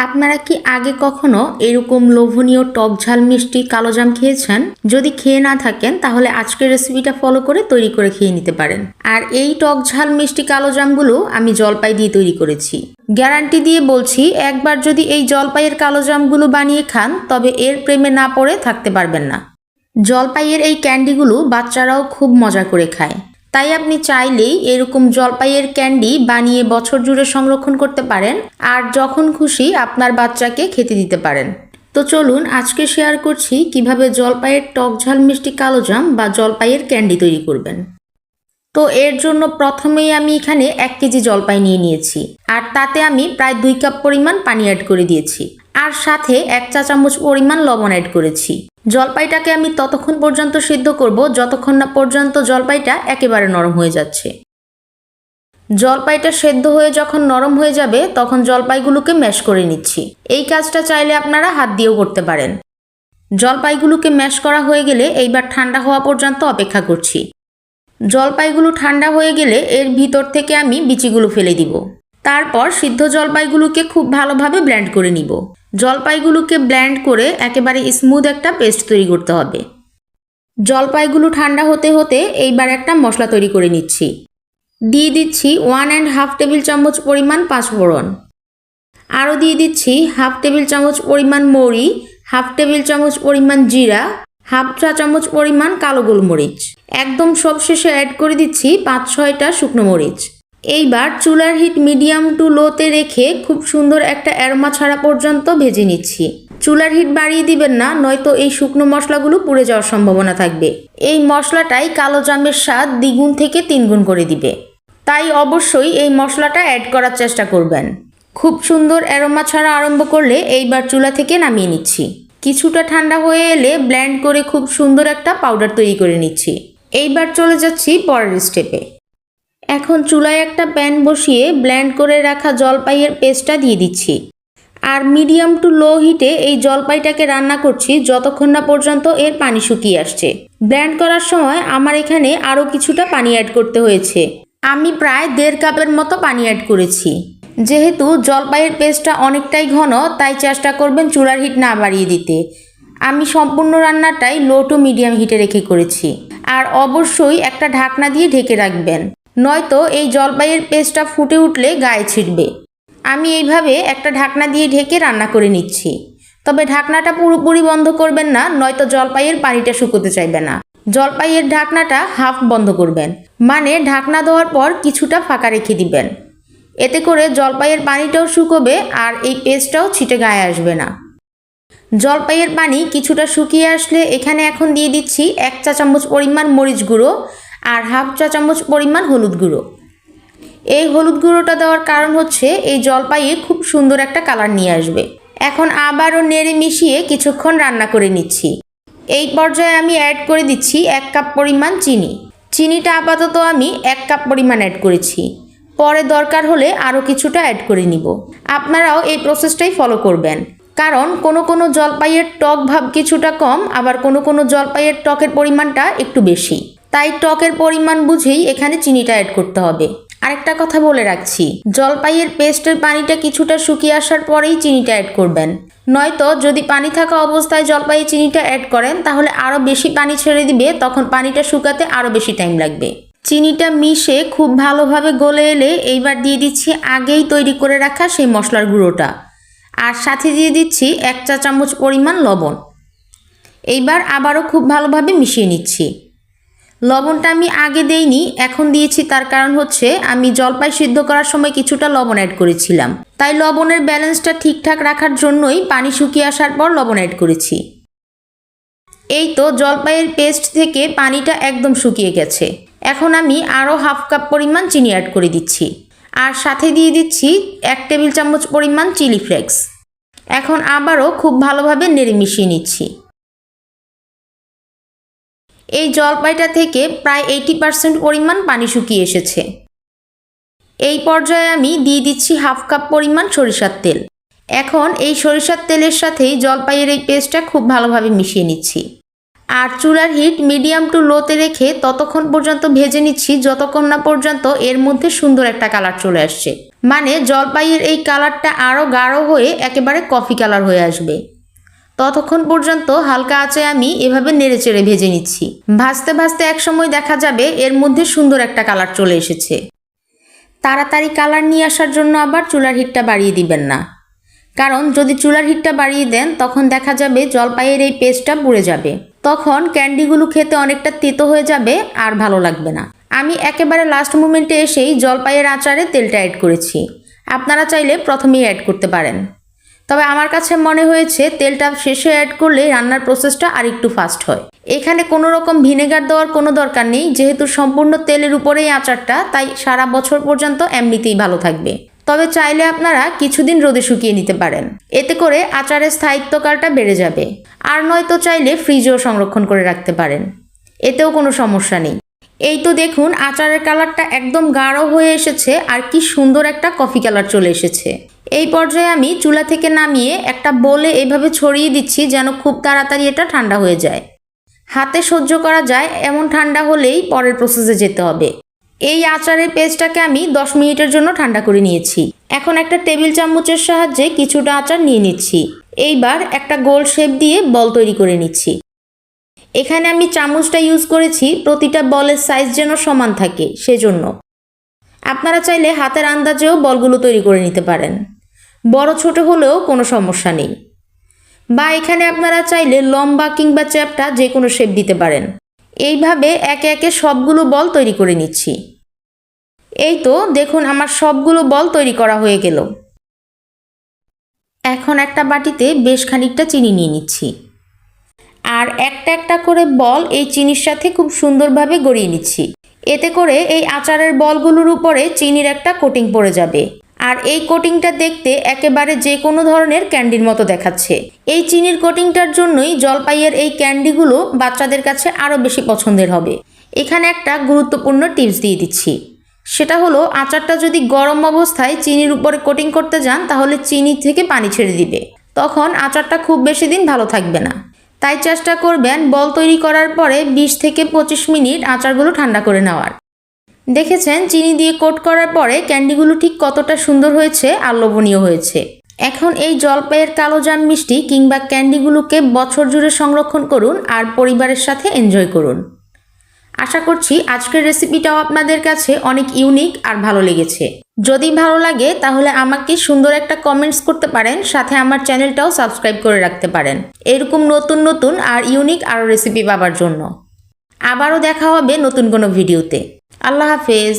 আপনারা কি আগে কখনো এরকম লোভনীয় টক ঝাল, মিষ্টি, কালো জাম খেয়েছেন? যদি খেয়ে না থাকেন, তাহলে আজকের রেসিপিটা ফলো করে তৈরি করে খেয়ে নিতে পারেন। আর এই টক ঝাল, মিষ্টি, কালো জামগুলো আমি জলপাই দিয়ে তৈরি করেছি। গ্যারান্টি দিয়ে বলছি, একবার যদি এই জলপাইয়ের কালো জামগুলো বানিয়ে খান, তবে এর প্রেমে না পড়ে থাকতে পারবেন না। জলপাইয়ের এই ক্যান্ডিগুলো বাচ্চারাও খুব মজা করে খায়। তাই আপনি চাইলেই এরকম জলপাইয়ের ক্যান্ডি বানিয়ে বছর জুড়ে সংরক্ষণ করতে পারেন আর যখন খুশি আপনার বাচ্চাকে খেতে দিতে পারেন। তো চলুন আজকে শেয়ার করছি কীভাবে জলপাইয়ের টক ঝাল মিষ্টি কালো জাম বা জলপাইয়ের ক্যান্ডি তৈরি করবেন। তো এর জন্য প্রথমেই আমি এখানে এক কেজি জলপাই নিয়ে নিয়েছি আর তাতে আমি প্রায় দুই কাপ পরিমাণ পানি অ্যাড করে দিয়েছি। আর সাথে এক চা চামচ পরিমাণ লবণ অ্যাড করেছি। জলপাইটাকে আমি ততক্ষণ পর্যন্ত সিদ্ধ করব, যতক্ষণ না পর্যন্ত জলপাইটা একেবারে নরম হয়ে যাচ্ছে। জলপাইটা সেদ্ধ হয়ে যখন নরম হয়ে যাবে, তখন জলপাইগুলোকে ম্যাশ করে নিচ্ছি। এই কাজটা চাইলে আপনারা হাত দিয়েও করতে পারেন। জলপাইগুলোকে ম্যাশ করা হয়ে গেলে এইবার ঠান্ডা হওয়া পর্যন্ত অপেক্ষা করছি। জলপাইগুলো ঠান্ডা হয়ে গেলে এর ভিতর থেকে আমি বিচিগুলো ফেলে দিব। তারপর সিদ্ধ জলপাইগুলোকে খুব ভালোভাবে ব্লেন্ড করে নিব। জলপাইগুলোকে ব্ল্যান্ড করে একেবারে স্মুথ একটা পেস্ট তৈরি করতে হবে। জলপাইগুলো ঠান্ডা হতে হতে এইবার একটা মশলা তৈরি করে নিচ্ছি। দিয়ে দিচ্ছি ওয়ান অ্যান্ড হাফ টেবিল চামচ পরিমাণ পাঁচফোড়ন। আরও দিয়ে দিচ্ছি হাফ টেবিল চামচ পরিমাণ মৌরি, হাফ টেবিল চামচ পরিমাণ জিরা, হাফ চা চামচ পরিমাণ কালো গোলমরিচ। একদম সব শেষে অ্যাড করে দিচ্ছি পাঁচ ছয়টা শুকনো মরিচ। এইবার চুলার হিট মিডিয়াম টু লোতে রেখে খুব সুন্দর একটা অ্যারোমা ছাড়া পর্যন্ত ভেজে নিচ্ছি। চুলার হিট বাড়িয়ে দিবেন না, নয়তো এই শুকনো মশলাগুলো পুড়ে যাওয়ার সম্ভাবনা থাকবে। এই মশলাটাই কালো জামের স্বাদ দ্বিগুণ থেকে তিনগুণ করে দিবে। তাই অবশ্যই এই মশলাটা অ্যাড করার চেষ্টা করবেন। খুব সুন্দর অ্যারোমা ছাড়া আরম্ভ করলে এইবার চুলা থেকে নামিয়ে নিচ্ছি। কিছুটা ঠান্ডা হয়ে এলে ব্ল্যান্ড করে খুব সুন্দর একটা পাউডার তৈরি করে নিচ্ছি। এইবার চলে যাচ্ছি পরের স্টেপে এখন চুলায় একটা প্যান বসিয়ে ব্ল্যান্ড করে রাখা জলপাইয়ের পেস্টটা দিয়ে দিচ্ছি। আর মিডিয়াম টু লো হিটে এই জলপাইটাকে রান্না করছি যতক্ষণ না পর্যন্ত এর পানি শুকিয়ে আসছে। ব্ল্যান্ড করার সময় আমার এখানে আরও কিছুটা পানি অ্যাড করতে হয়েছে। আমি প্রায় দেড় কাপের মতো পানি অ্যাড করেছি। যেহেতু জলপাইয়ের পেস্টটা অনেকটাই ঘন, তাই চেষ্টা করবেন চুলার হিট না বাড়িয়ে দিতে। আমি সম্পূর্ণ রান্নাটাই লো টু মিডিয়াম হিটে রেখে করেছি। আর অবশ্যই একটা ঢাকনা দিয়ে ঢেকে রাখবেন। নয়তো এই জলপাইয়ের পেস্টটা ফুটে উঠলে গায়ে ছিটবে। আমি এইভাবে একটা ঢাকনা দিয়ে ঢেকে রান্না করে নিচ্ছি। তবে ঢাকনাটা পুরোপুরি বন্ধ করবেন না, নয়তো জলপাইয়ের পানিটা শুকোতে চাইবে না। জলপাইয়ের ঢাকনাটা হাফ বন্ধ করবেন মানে ঢাকনা দেওয়ার পর কিছুটা ফাঁকা রেখে দিবেন। এতে করে জলপাইয়ের পানিটাও শুকোবে আর এই পেস্টটাও ছিটে গায়ে আসবে না। জলপাইয়ের পানি কিছুটা শুকিয়ে আসলে এখানে এখন দিয়ে দিচ্ছি এক চা চামচ পরিমাণ মরিচ গুঁড়ো আর হাফ চা চামচ পরিমাণ হলুদ গুঁড়ো। এই হলুদ গুঁড়োটা দেওয়ার কারণ হচ্ছে এই জলপাইয়ে খুব সুন্দর একটা কালার নিয়ে আসবে। এখন আবারও নেড়ে মিশিয়ে কিছুক্ষণ রান্না করে নিচ্ছি। এই পর্যায়ে আমি অ্যাড করে দিচ্ছি এক কাপ পরিমাণ চিনি। চিনিটা আপাতত আমি এক কাপ পরিমাণ অ্যাড করেছি। পরে দরকার হলে আরও কিছুটা অ্যাড করে নিব। আপনারাও এই প্রসেসটাই ফলো করবেন। কারণ কোনো কোনো জলপাইয়ের টক ভাব কিছুটা কম, আবার কোনো কোনো জলপাইয়ের টকের পরিমাণটা একটু বেশি। তাই টকের পরিমাণ বুঝেই এখানে চিনিটা অ্যাড করতে হবে। আরেকটা কথা বলে রাখছি, জলপাইয়ের পেস্টের পানিটা কিছুটা শুকিয়ে আসার পরেই চিনিটা অ্যাড করবেন। নয়তো যদি পানি থাকা অবস্থায় জলপাইয়ে চিনিটা অ্যাড করেন, তাহলে আরও বেশি পানি ছেড়ে দিবে, তখন পানিটা শুকাতে আরও বেশি টাইম লাগবে। চিনিটা মিশে খুব ভালোভাবে গলে এলে এইবার দিয়ে দিচ্ছি আগেই তৈরি করে রাখা সেই মশলার গুঁড়োটা। আর সাথে দিয়ে দিচ্ছি এক চা চামচ পরিমাণ লবণ। এইবার আবারও খুব ভালোভাবে মিশিয়ে নিচ্ছি। লবণটা আমি আগে দেইনি, এখন দিয়েছি তার কারণ হচ্ছে আমি জলপাই সিদ্ধ করার সময় কিছুটা লবণ অ্যাড করেছিলাম। তাই লবণের ব্যালেন্সটা ঠিকঠাক রাখার জন্যই পানি শুকিয়ে আসার পর লবণ অ্যাড করেছি। এই তো জলপাইয়ের পেস্ট থেকে পানিটা একদম শুকিয়ে গেছে। এখন আমি আরও হাফ কাপ পরিমাণ চিনি অ্যাড করে দিচ্ছি। আর সাথে দিয়ে দিচ্ছি এক টেবিল চামচ পরিমাণ চিলি ফ্লেক্স এখন আবারও খুব ভালোভাবে নেড়ে মিশিয়ে নিচ্ছি। এই জলপাইটা থেকে প্রায় এইটি পার্সেন্ট পরিমাণ পানি শুকিয়ে এসেছে। এই পর্যায়ে আমি দিয়ে দিচ্ছি হাফ কাপ পরিমাণ সরিষার তেল। এখন এই সরিষার তেলের সাথেই জলপাইয়ের এই পেস্টটা খুব ভালোভাবে মিশিয়ে নিচ্ছি। আর চুলার হিট মিডিয়াম টু লোতে রেখে ততক্ষণ পর্যন্ত ভেজে নিচ্ছি, যতক্ষণ না পর্যন্ত এর মধ্যে সুন্দর একটা কালার চলে আসছে। মানে জলপাইয়ের এই কালারটা আরও গাঢ় হয়ে একেবারে কফি কালার হয়ে আসবে। ততক্ষণ পর্যন্ত হালকা আঁচে আমি এভাবে নেড়েচেড়ে ভেজে নিচ্ছি। ভাজতে ভাজতে এক সময় দেখা যাবে এর মধ্যে সুন্দর একটা কালার চলে এসেছে। তাড়াতাড়ি কালার নিয়ে আসার জন্য আবার চুলার হিটটা বাড়িয়ে দিবেন না। কারণ যদি চুলার হিটটা বাড়িয়ে দেন, তখন দেখা যাবে জলপাইয়ের এই পেস্টটা পুড়ে যাবে। তখন ক্যান্ডিগুলো খেতে অনেকটা তেতো হয়ে যাবে আর ভালো লাগবে না। আমি একেবারে লাস্ট মোমেন্টে এসেই জলপাইয়ের আচারে তেলটা অ্যাড করেছি। আপনারা চাইলে প্রথমেই অ্যাড করতে পারেন। তবে আমার কাছে মনে হয়েছে তেলটা শেষে অ্যাড করলে রান্নার প্রসেসটা আরেকটু ফাস্ট হয়। এখানে কোনো রকম ভিনেগার দেওয়ার কোনো দরকার নেই, যেহেতু সম্পূর্ণ তেলের উপরেই আচারটা, তাই সারা বছর পর্যন্ত এমনিতেই ভালো থাকবে। তবে চাইলে আপনারা কিছুদিন রোদে শুকিয়ে নিতে পারেন। এতে করে আচারের স্থায়িত্বকালটা বেড়ে যাবে। আর নয়তো চাইলে ফ্রিজেও সংরক্ষণ করে রাখতে পারেন। এতেও কোনো সমস্যা নেই। এই তো দেখুন, আচারের কালারটা একদম গাঢ় হয়ে এসেছে, আর কি সুন্দর একটা কফি কালার চলে এসেছে। এই পর্যায়ে আমি চুলা থেকে নামিয়ে একটা বলে এভাবে ছড়িয়ে দিচ্ছি যেন খুব তাড়াতাড়ি এটা ঠান্ডা হয়ে যায়। হাতে সহ্য করা যায়, এমন ঠান্ডা হলেই পরের প্রসেসে যেতে হবে। এই আচারের পেস্টটাকে আমি 10 মিনিটের জন্য ঠান্ডা করে নিয়েছি। এখন একটা টেবিল চামচের সাহায্যে কিছুটা আচার নিয়ে নিচ্ছি। এইবার একটা গোল শেপ দিয়ে বল তৈরি করে নিচ্ছি। এখানে আমি চামচটা ইউজ করেছি, প্রতিটা বলের সাইজ যেন সমান থাকে, সেজন্য। আপনারা চাইলে হাতের আন্দাজেও বলগুলো তৈরি করে নিতে পারেন। বড় ছোট হলেও কোনো সমস্যা নেই। বা এখানে আপনারা চাইলে লম্বা কিংবা চ্যাপটা যে কোনো শেপ দিতে পারেন। এইভাবে একে একে সবগুলো বল তৈরি করে নিচ্ছি। এই তো দেখুন আমার সবগুলো বল তৈরি করা হয়ে গেল। এখন একটা বাটিতে বেশ খানিকটা চিনি নিয়ে নিচ্ছি। আর একটা একটা করে বল এই চিনির সাথে খুব সুন্দরভাবে গড়িয়ে নিচ্ছি। এতে করে এই আচারের বলগুলোর উপরে চিনির একটা কোটিং পড়ে যাবে। আর এই কোটিংটা দেখতে একেবারে যে কোনো ধরনের ক্যান্ডির মতো দেখাচ্ছে। এই চিনির কোটিংটার জন্যই জলপাইয়ের এই ক্যান্ডিগুলো বাচ্চাদের কাছে আরও বেশি পছন্দের হবে। এখানে একটা গুরুত্বপূর্ণ টিপস দিয়ে দিচ্ছি। সেটা হলো, আচারটা যদি গরম অবস্থায় চিনির উপরে কোটিং করতে যান, তাহলে চিনি থেকে পানি ছেড়ে দিবে। তখন আচারটা খুব বেশি দিন ভালো থাকবে না। তাই চেষ্টা করবেন বল তৈরি করার পরে বিশ থেকে পঁচিশ মিনিট আচারগুলো ঠান্ডা করে নেওয়ার। দেখেছেন চিনি দিয়ে কোট করার পরে ক্যান্ডিগুলো ঠিক কতটা সুন্দর হয়েছে আর লোভনীয় হয়েছে। এখন এই জলপাইয়ের কালো জাম মিষ্টি কিংবা ক্যান্ডিগুলোকে বছর জুড়ে সংরক্ষণ করুন আর পরিবারের সাথে এনজয় করুন। আশা করছি আজকের রেসিপিটাও আপনাদের কাছে অনেক ইউনিক আর ভালো লেগেছে। যদি ভালো লাগে তাহলে আমাকে সুন্দর একটা কমেন্টস করতে পারেন, সাথে আমার চ্যানেলটাও সাবস্ক্রাইব করে রাখতে পারেন। এরকম নতুন নতুন আর ইউনিক আরও রেসিপি পাবার জন্য। আবারও দেখা হবে নতুন কোনো ভিডিওতে। আল্লাহ হাফেজ